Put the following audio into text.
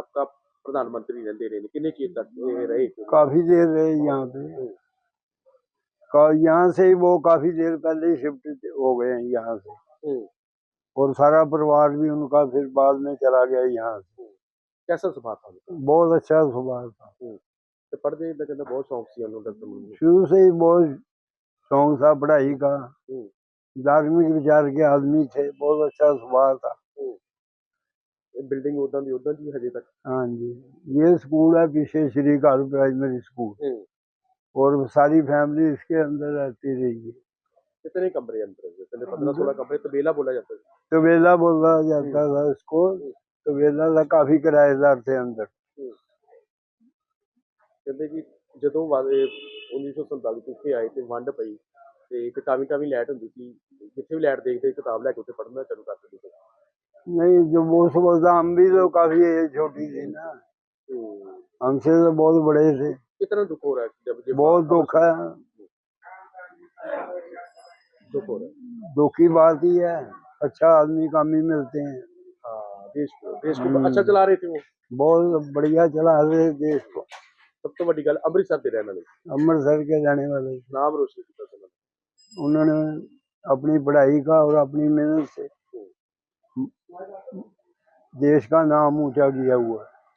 ਸਾਬਕਾ ਪ੍ਰਧਾਨ ਮੰਤਰੀ ਰਹਿੰਦੇ ਰਹੇ ਨੇ ਕਿੰਨੇ ਚਿਰ ਤੱਕ ਇਹ ਰਹੇ काफी देर रहे यहाँ पे का यहाँ से ही वो काफी देर पहले ही शिफ्ट हो गए हैं यहाँ से हम्म, और सारा परिवार भी उनका फिर बाद में चला गया यहाँ से कैसा सुभाव था उनका? बहुत अच्छा स्वभाव था ਤੇ ਪੜ੍ਹਦੇ ਦਾ ਕਹਿੰਦਾ ਬਹੁਤ ਸ਼ੌਂਕ ਸੀ ਉਹਨੂੰ ਡਾਕਟਰ ਮਨੂ शुरू से ही बहुत शौक था पढ़ाई का हम्म। धार्मिक विचार के आदमी थे बहुत अच्छा स्वभाव था ਇਹ ਬਿਲਡਿੰਗ ਉਦਾਂ ਦੀ ਉਦਾਂ ਦੀ ਹਜੇ ਤੱਕ हाँ जी ये स्कूल है पीछे श्री कार प्राइमरी स्कूल हम्म, और सारी फैमिली इसके अंदर रहती रही है कितने कमरे अंदर है कहते 15 16 कमरे तबेला बोला जाता है तबेला बोला जाता था इसको तबेला था काफी किराएदार थे अंदर ਕਹਿੰਦੇ ਕਿ ਜਦੋਂ ਵਾਦੇ 1947 ਚ ਇੱਥੇ ਆਏ ਤੇ ਵੰਡ ਪਈ ਤੇ ਇੱਕ ਟਾਵੀ ਟਾਵੀ ਲਾਈਟ ਹੁੰਦੀ ਸੀ ਜਿੱਥੇ ਵੀ ਲਾਈਟ ਦੇਖਦੇ ਕਿਤਾਬ ਲੈ ਕੇ ਉੱਥੇ ਪੜ੍ਹਨਾ ਚਾਲੂ ਕਰ ਦਿੰਦੇ ਸੀ नहीं जो वो समझता हम भी तो काफ़ी छोटी थी ना। हम्म। हमसे तो बहुत बड़े थे। कितना दुख हो रहा है जब जब बहुत दुख है। दुख हो रहा है। दुख की बात ही है। अच्छा आदमी काम ही मिलते हैं। हाँ, देश को देश को हम्म। अच्छा चला रहे थे वो। बहुत बढ़िया चला रहे थे देश को। सब तो बड़ी गल अमृतसर के रहने वाले। अमृतसर के रहने वाले। नाम रोशन उन्होंने अपनी पढ़ाई का और अपनी मेहनत से देश का नाम ऊँचा किया हुआ। है